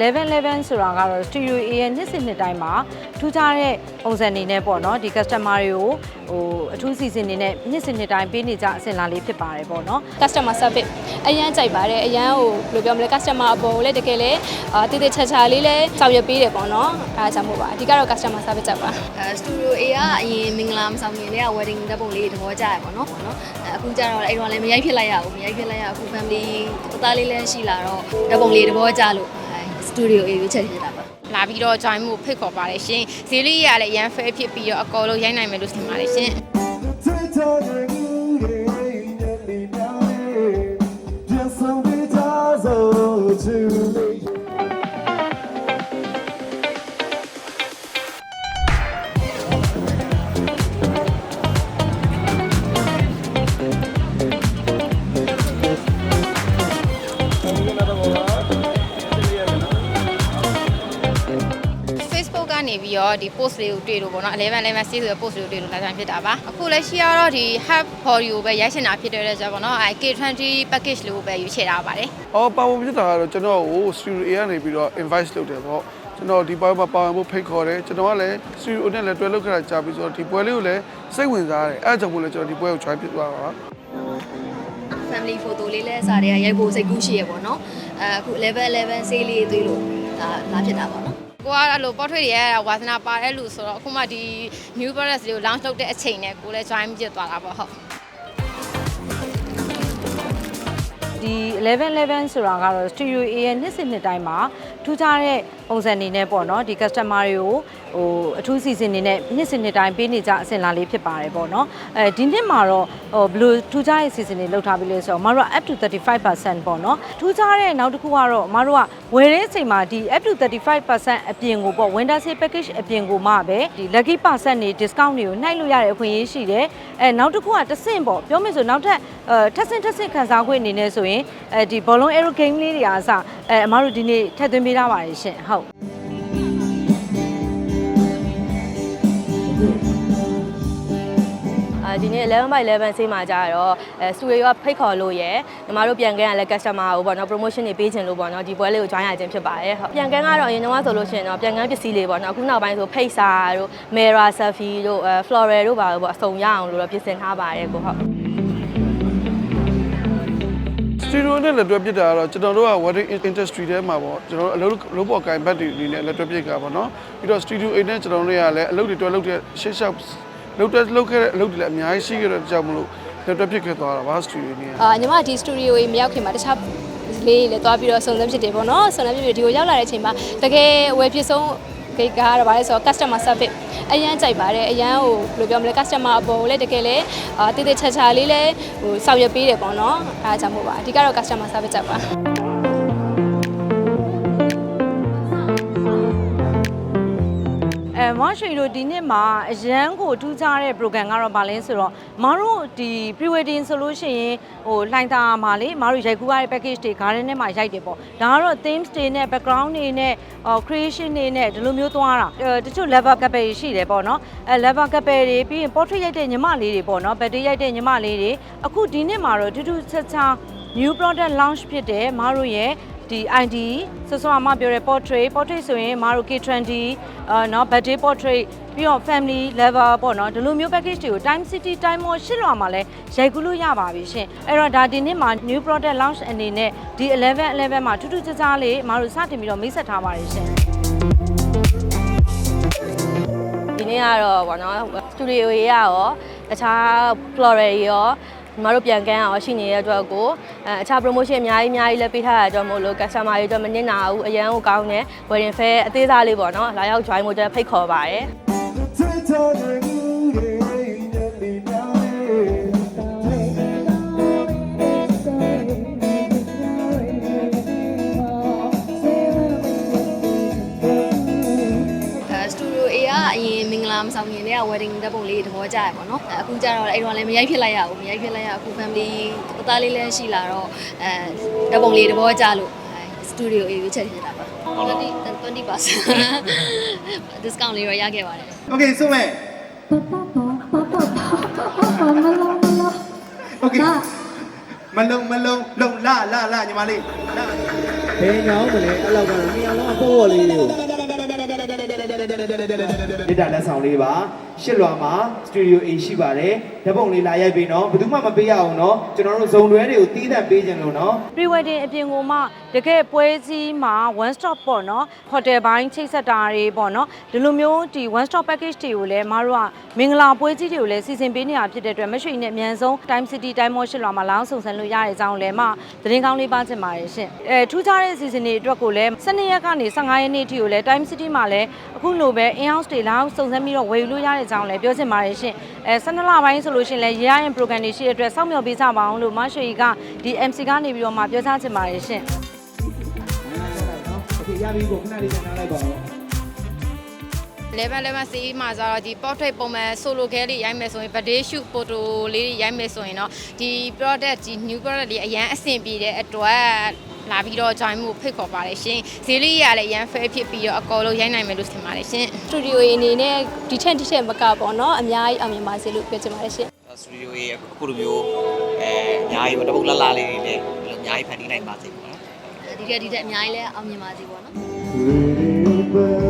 1111ဆိုတာကတော့ Studio A ရဲ့နှစ်စဉ်နှစ်တိုင်းမှာထူးခြားတဲ့ပုံစံအနေနဲ့ပေါ့နော်ဒီ customer တွေကိုဟိုအထူးစီစဉ်နေနဲ့နှစ်စဉ်နှစ်တိုင်းပေးနေကြအစဉ်လာလေးဖြစ်ပါတယ်ပေါ့နော် customer service အရန်ကြိုက်ပါတယ်အရန်ဟိုဘယ်လိုပြောမလဲ customer အပေါ်ကိုလည်းတကယ်လည်းအာတည်တည်ချာချာလေးလည်းဆောင်ရွက်ပေးတယ်ပေါ့နော်အဲဒါကြောင့်မို့ပါအဓိကတော့ customer service ကြိုက်ပါအဲစတူဒီယို A ကအရင်မင်္ဂလာမဆောင်ခင်တည်းက wedding ဓာတ်ပုံလေးသဘောကျရပါတော့ပေါ့နော်အဲအခုကျတော့အဲ့တော့လည်းမရိုက်ဖြစ်လိုက်ရဘူးမရိုက်ဖြစ်လိုက်ရအခု family တသားလေးလည်းရှိလာတော့ဓာတ်ပုံလေးသဘောကျလို့ စတူဒီယို A ရွေးချက်ဖြစ်တာပါလာပြီးတော့ join မှုဖိတ်ခေါ်ပါတယ်ရှင်ဈေးလေးရလည်းရန် fair ဖြစ်ပြီးတော့အကောလုံးရိုက်နိုင်မယ်လို့ထင်ပါတယ်ရှင် ပြီးတော့ဒီ post လေးကိုတွေ့လို့ပေါ့နော်11 11 6ဆိုတဲ့ post လေးကိုတွေ့လို့လာကြဖြစ်တာပါအခုလက်ရှိကတော့ဒီ hub body ကိုပဲရိုက်ရှင်တာဖြစ်တဲ့အတွက်ကြောင့်ပေါ့နော်အဲ K20 package လေးကိုပဲယူချထားပါတယ်အော်ပါဝင်ဖြစ်တာကတော့ကျွန်တော်ကို studio A ကနေပြီးတော့ invite လုပ်တယ်ပေါ့ကျွန်တော်ဒီပွဲမှာပါဝင်ဖို့ဖိတ်ခေါ်တယ်ကျွန်တော်ကလည်း studio နဲ့လည်းတွဲလုပ်ခဲ့တာကြာပြီဆိုတော့ဒီပွဲလေးကိုလည်းစိတ်ဝင်စားတယ်အဲအကြောင့်မို့လဲကျွန်တော်ဒီပွဲကို join ဖြစ်သွားတာပါ family photo လေးလည်းစားတွေကရိုက်ဖို့စိတ်ကူးရှိရပေါ့နော်အဲအခု11 11ဆေးလေးသွေးလို့ဒါလာဖြစ်တာပေါ့နော် ကိုကအဲ့လို portrait တွေရတာဝါသနာပါတဲ့လူဆိုတော့အခုမှဒီ new products တွေကို launch လုပ်တဲ့အချိန်နဲ့ကိုလည်း join ဖြစ်သွားတာပေါ့ဟုတ်ဒီ1111ဆိုတာကတော့ Studio A ရဲ့နှစ်စဉ်နှစ်တိုင်းမှာ ထူးခြားတဲ့ပုံစံအနေနဲ့ပေါ့နော်ဒီ customer တွေကိုဟိုအထူးစီစဉ်နေနဲ့နှစ်စဉ်နှစ်တိုင်းပေးနေကြအစဉ်လာလေးဖြစ်ပါတယ်ပေါ့နော်အဲဒီနှစ်မှာတော့ဟိုဘယ်လိုထူးခြားတဲ့စီစဉ်တွေလုပ်ထားပြီလဲဆိုတော့မတို့က up to 35%ပေါ့နော်ထူးခြားတဲ့နောက်တစ်ခုကတော့မတို့ကဝယ်တဲ့အချိန်မှာဒီ up to 35%အပြင်ကိုပေါ့ winter sale package အပြင်ကိုမှပဲဒီ lucky percent တွေ discount တွေကိုနှိုက်လို့ရတဲ့အခွင့်အရေးရှိတယ်အဲနောက်တစ်ခုကတစ်ဆင့်ပေါ့ပြောမယ်ဆိုနောက်ထပ်အဲထပ်ဆင့်ထပ်ဆင့်ခန်းစားခွင့်အနေနဲ့ဆိုရင်အဲဒီ ballon aero game လေးတွေအားစအဲအမတို့ဒီနေ့ထည့်သွင်းပေးထားပါတယ်ရှင်ဟုတ်အာဒီနေ့11 by 11ဆေးမှာကြာတော့အဲစတူဒီယိုကဖိတ်ခေါ်လို့ရယ်ညီမတို့ပြန်ကန်းကလည်း customer ကိုပေါ့နော် promotion တွေပေးခြင်းလို့ပေါ့နော်ဒီပွဲလေးကို join ရခြင်းဖြစ်ပါတယ်ဟုတ်ပြန်ကန်းကတော့အရင်တော့ဆိုလို့ရှိရင်တော့ပြန်ကန်းပစ္စည်းလေးပေါ့နော်အခုနောက်ပိုင်းဆိုဖိတ်စာတို့ mirror selfie တို့အဲ floral တို့ပါလို့ပေါ့အစုံရအောင်လို့တော့ပြင်ဆင်ထားပါတယ်ကိုဟုတ် စတူဒီယိုနဲ့လက်တွဲပြစ်တာကတော့ကျွန်တော်တို့က wedding industry ထဲမှာပေါ့ကျွန်တော်တို့အလုပ်လုပ်ပေါ်ကိုင်ဘတ်တွေအနေနဲ့လက်တွဲပြစ်ကြပါတော့ပြီးတော့ studio A နဲ့ကျွန်တော်တို့ကလည်းအလုပ်တွေတွဲလုပ်တဲ့ရှေ့လျှောက်လုပ်တဲ့လုပ်ခဲ့တဲ့အလုပ်တွေလည်းအများကြီးရှိခဲ့တဲ့ကြောင့်မလို့လက်တွဲပြစ်ခဲ့သွားတာပါ studio နဲ့အာညီမဒီ studio ကြီးမရောက်ခင်မှာတခြားလေးလည်းသွားပြီးတော့စုံစမ်းဖြစ်တယ်ပေါ့နော်စုံစမ်းဖြစ်ပြီးဒီကိုရောက်လာတဲ့အချိန်မှာတကယ်ဝယ်ဖြစ်ဆုံး ဂိတ်ကတော့ဗါလဲဆိုတော့ customer service အရန်ကြိုက်ပါတယ်အရန်ဟိုဘယ်လိုပြောမလဲ customer အပေါ်ကိုလည်းတကယ်လည်းအာတည်တည်ချာချာလေးလည်းဟိုဆောင်ရွက်ပေးတယ်ပေါ့နော်အဲဒါကြောင့်မို့ပါအဓိကတော့ customer service ကြိုက်ပါ အဲမရွှေတို့ဒီနှစ်မှာအရန်ကိုထူးခြားတဲ့ program ကတော့ဗာလဲဆိုတော့မတို့ဒီ pre wedding ဆိုလို့ရှိရင်ဟိုလှိုင်သာမှာလေမတို့ရိုက်ကူးရတဲ့ package တွေ garden ထဲမှာရိုက်တယ်ပေါ့ဒါကတော့ themes တွေနဲ့ background တွေနဲ့ဟို creation တွေနဲ့ဒီလိုမျိုးသွားတာအဲတချို့ level couple တွေရှိတယ်ပေါ့နော်အဲ level couple တွေပြီးရင် portrait ရိုက်တဲ့ညီမလေးတွေပေါ့နော် birthday ရိုက်တဲ့ညီမလေးတွေအခုဒီနှစ်မှာတော့ထူးထူးခြားခြား new product launch ဖြစ်တယ်မတို့ရဲ့ ဒီ ID ဆဆောအမပြောတဲ့ portrait portrait ဆိုရင်မတို့ K20 အာနော် birthday portrait ပြီးတော့ family level ပေါ့နော်ဒီလိုမျိုး package တွေကို time city time mall ရှစ်လွာမှာလဲရိုက်ကူးလို့ရပါပြီရှင်အဲ့တော့ဒါဒီနေ့မှာ new product launch အနေနဲ့ဒီ11 11မှာထူးထူးခြားခြားလေးမတို့စတင်ပြီးတော့မိတ်ဆက်ထားပါတယ်ရှင်ဒီနေ့ကတော့ဗောနော် studio ရေရောတခြား floral ရော မတို့ပြန်ကန်းအောင်ရှိနေတဲ့အတွက်ကိုအဲအခြား promotion အများကြီးအများကြီးလည်းပေးထားတာကြောင့်မို့လို့ customer တွေအတွက်မနစ်နာဘူးအရန်ကိုကောင်းတယ် wedding fair အသေးစားလေးပေါ့နော်လာရောက် join ဖို့အတွက်ဖိတ်ခေါ်ပါတယ် က wedding ဓာတ်ပုံလေးသဘောကျရပါတော့အခုကျတော့အဲ့တော့လည်းမရိုက်ဖြစ်လိုက်ရဘူးမရိုက်ဖြစ်လိုက်ရအခု family တသားလေးလည်းရှိလာတော့အဲဓာတ်ပုံလေးသဘောကျလို့စတူဒီယို A ရွေးချက်ဖြစ်တာပါ20 20% discount လေးတော့ရခဲ့ပါတယ် Okay, so man. Okay. မလုံးမလုံးလုံလာလာလာညီမလေးလာဘယ်ညောင်းမလဲအဲ့လောက်ကတော့နေရာလုံးအပေါ်ပေါ်လေးကိုမေတ္တာလက်ဆောင်လေးပါ ရှစ်လွာမှာစတူဒီယို A ရှိပါတယ်ဓာတ်ပုံလေးလာရိုက်ပေးနော်ဘယ်သူမှမပေးရအောင်နော်ကျွန်တော်တို့ဇုံတွဲတွေကိုတီးသန့်ပေးခြင်းလို့နော် pre wedding အပြင်ကိုမှတကယ်ပွဲစည်းမှာ one stop ပေါ့နော် hotel ဘိုင်းချိတ်ဆက်တာတွေပေါ့နော်ဒီလိုမျိုးဒီ one stop package တွေကိုလည်းမတို့ကမင်္ဂလာပွဲကြီးတွေကိုလည်းစီစဉ်ပေးနေတာဖြစ်တဲ့အတွက်မရွှေနဲ့အမြန်ဆုံး time city time mall ရှစ်လွာမှာလောင်းဆောင်ဆန်းလို့ရတဲ့အကြောင်းလည်းမသတင်းကောင်းလေးပါချင်ပါတယ်ရှင်အဲထူးခြားတဲ့စီစဉ်တွေအတွက်ကိုလည်း12ရက်ကနေ15ရက်နေ့ထိကိုလည်း time city မှာလည်းအခုလိုပဲ in house တွေလောင်းဆောင်ဆန်းပြီးတော့ဝယ်ယူလို့ရတဲ့အကြောင်းလည်းပြောချင်ပါတယ်ရှင်အဲ12လပိုင်းဆိုလို့ရှင်လည်းရရရင် program တွေရှိတဲ့အတွက်စောင့်မျှော်ပေးကြပါအောင်လို့မရွှေကဒီ MC ကနေပြီးတော့မှပြောချချင်ပါတယ်ရှင် โอเคရပြီကိုခဏလေးပြန်လာလိုက်ပါဦး 11 11စီးမှာဆိုတော့ဒီ portrait ပုံမှန် solo ခဲလေးရိုက်မယ်ဆိုရင် birthday shoot photo လေးတွေရိုက်မယ်ဆိုရင်တော့ဒီ product ဒီ new product လေးအရန်အဆင်ပြေတဲ့အတွက် လာပြီးတော့ join မှုဖိတ်ခေါ်ပါတယ်ရှင်ဈေးလေးရလည်းရန် fair ဖြစ်ပြီးတော့အကောလုံးရိုက်နိုင်မယ်လို့ထင်ပါတယ်ရှင်စတူဒီယိုအနေနဲ့ဒီထက်ဒီထက်မကပေါ့နော်အများကြီးအောင်မြင်ပါစေလို့ပြောချင်ပါတယ်ရှင်စတူဒီယိုရဲ့အခုလိုမျိုးအဲအများကြီးပေါ့တပုတ်လှလှလေးတွေလည်းဒီလိုအများကြီးဖန်တီးနိုင်ပါစေပေါ့နော်ဒီကဒီတက်အများကြီးလဲအောင်မြင်ပါစေပေါ့နော်